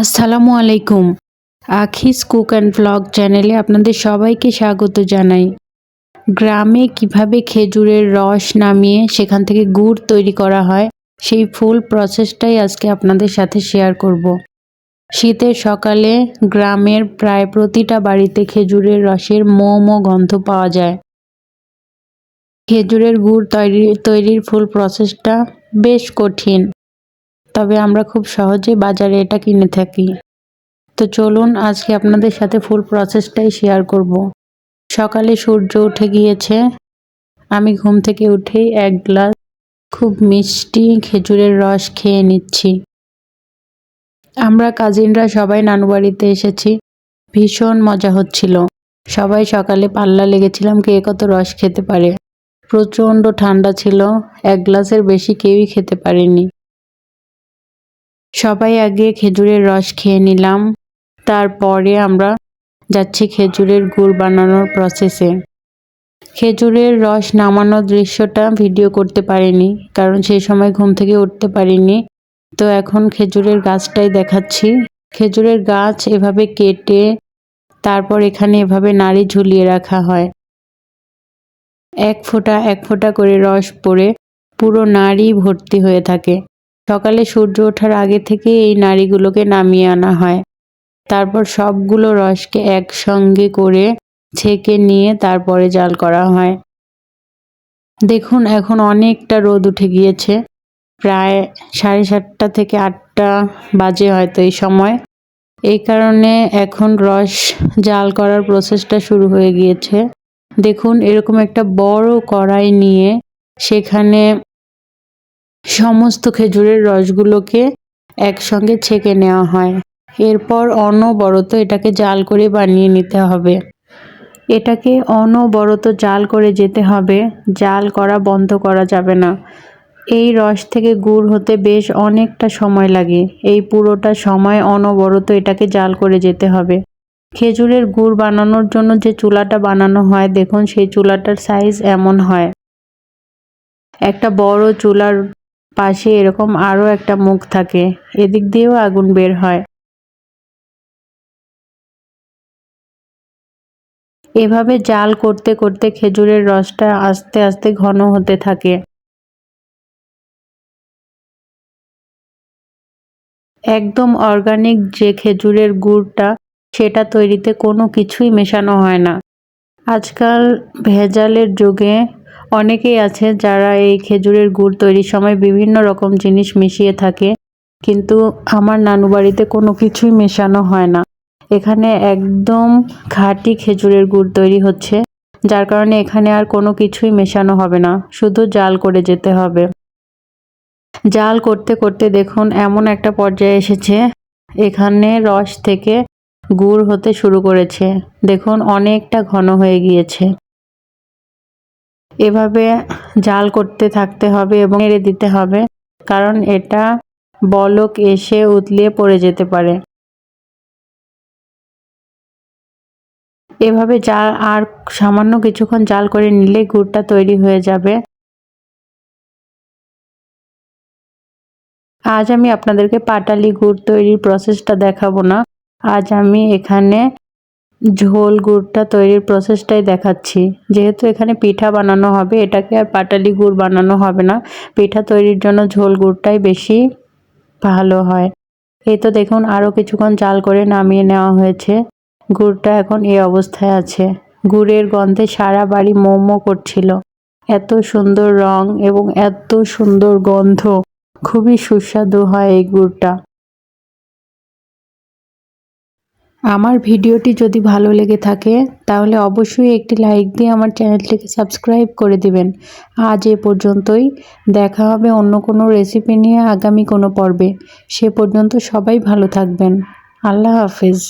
আসসালামু আলাইকুম। আখিস cook and blog চ্যানেলে আপনাদের সবাইকে স্বাগত জানাই। গ্রামে কীভাবে খেজুরের রস নামিয়ে সেখান থেকে গুড় তৈরি করা হয়, সেই ফুল প্রসেসটাই আজকে আপনাদের সাথে শেয়ার করব। শীতের সকালে গ্রামের প্রায় প্রতিটা বাড়িতে খেজুরের রসের মো মো গন্ধ পাওয়া যায়। খেজুরের গুড় তৈরি, তৈরির ফুল প্রসেসটা বেশ কঠিন। তবে আমরা খুব সহজেই বাজারে এটা কিনে থাকি। তো চলুন আজকে আপনাদের সাথে ফুল প্রসেসটাই শেয়ার করব। সকালে সূর্য উঠে গিয়েছে। আমি ঘুম থেকে উঠেই এক গ্লাস খুব মিষ্টি খেজুরের রস খেয়ে নিচ্ছি। আমরা কাজিনরা সবাই নানু বাড়িতে এসেছি। ভীষণ মজা হচ্ছিল। সবাই সকালে পাল্লা লেগেছিলাম কে কত রস খেতে পারে। প্রচণ্ড ঠান্ডা ছিল। এক গ্লাসের বেশি কেউই খেতে পারেনি। সবাই আগে খেজুরের রস খেয়ে নিলাম। তারপরে আমরা যাচ্ছি খেজুরের গুড় বানানোর প্রসেসে খেজুরের রস নামানোর দৃশ্যটা ভিডিও করতে পারিনি, কারণ সেই সময় ঘুম থেকে উঠতে পারিনি। তো এখন খেজুরের গাছটাই দেখাচ্ছি। খেজুরের গাছ এভাবে কেটে তারপর এখানে এভাবে নাড়ি ঝুলিয়ে রাখা হয়। এক ফোঁটা এক ফোঁটা করে রস পড়ে পুরো নাড়ি ভর্তি হয়ে থাকে। সকালে সূর্য ওঠার আগে থেকে এই নাড়িগুলোকে নামিয়ে আনা হয়। তারপর সবগুলো রসকে একসঙ্গে করে ছেঁকে নিয়ে তারপরে জাল করা হয়। দেখুন, এখন অনেকটা রোদ উঠে গিয়েছে। প্রায় সাড়ে সাতটা থেকে আটটা বাজে হয়তো এই সময়। এই কারণে এখন রস জাল করার প্রসেসটা শুরু হয়ে গিয়েছে। দেখুন, এরকম একটা বড় কড়াই নিয়ে সেখানে সমস্ত খেজুরের রসগুলোকে একসঙ্গে ছেঁকে নেওয়া হয়। এরপর অনবরত এটাকে জাল করে বানিয়ে নিতে হবে। এটাকে অনবরত জাল করে যেতে হবে। জাল করা বন্ধ করা যাবে না। এই রস থেকে গুড় হতে বেশ অনেকটা সময় লাগে। এই পুরোটা সময় অনবরত এটাকে জাল করে যেতে হবে। খেজুরের গুড় বানানোর জন্য যে চুলাটা বানানো হয়, দেখুন সেই চুলাটার সাইজ এমন হয়। একটা বড় চুলার পাশে এরকম আরও একটা মুখ থাকে। এদিক দিয়েও আগুন বের হয়। এভাবে জাল করতে করতে খেজুরের রসটা আস্তে আস্তে ঘন হতে থাকে। একদম অর্গানিক যে খেজুরের গুড়টা, সেটা তৈরিতে কোনো কিছুই মেশানো হয় না। আজকাল ভেজালের যুগে অনেকেই আছে যারা এই খেজুরের গুড় তৈরির সময় বিভিন্ন রকম জিনিস মিশিয়ে থাকে, কিন্তু আমার নানু বাড়িতে কোনো কিছুই মেশানো হয় না। এখানে একদম খাঁটি খেজুরের গুড় তৈরি হচ্ছে, যার কারণে এখানে আর কোনো কিছুই মেশানো হবে না, শুধু জাল করে যেতে হবে। জাল করতে করতে দেখুন, এমন একটা পর্যায়ে এসেছে, এখানে রস থেকে গুড় হতে শুরু করেছে। দেখুন, অনেকটা ঘন হয়ে গিয়েছে। এভাবে জাল করতে থাকতে হবে এবং এড়ে দিতে হবে, কারণ এটা বলক এসে উতলিয়ে পড়ে যেতে পারে। এভাবে জাল আর সামান্য কিছুক্ষণ জাল করে নিলে গুড়টা তৈরি হয়ে যাবে। আজ আমি আপনাদেরকে পাটালি গুড় তৈরির প্রসেসটা দেখাবো না। আজ আমি এখানে ঝোল গুড়টা তৈরির প্রসেসটাই দেখাচ্ছি। যেহেতু এখানে পিঠা বানানো হবে, এটাকে আর পাটালি গুড় বানানো হবে না। পিঠা তৈরির জন্য ঝোল গুড়টাই বেশি ভালো হয়। এই তো দেখুন, আরও কিছুক্ষণ জাল করে নামিয়ে নেওয়া হয়েছে। গুড়টা এখন এই অবস্থায় আছে। গুড়ের গন্ধে সারা বাড়ি মোমো করছিল। এত সুন্দর রং এবং এত সুন্দর গন্ধ। খুবই সুস্বাদু হয় এই গুড়টা। আমার ভিডিওটি যদি ভালো লেগে থাকে, তাহলে অবশ্যই একটি লাইক দিয়ে আমার চ্যানেলটিকে সাবস্ক্রাইব করে দিবেন। আজ এ পর্যন্তই। দেখা হবে অন্য কোনো রেসিপি নিয়ে আগামী কোনো পর্বে। সে পর্যন্ত সবাই ভালো থাকবেন। আল্লাহ হাফিজ।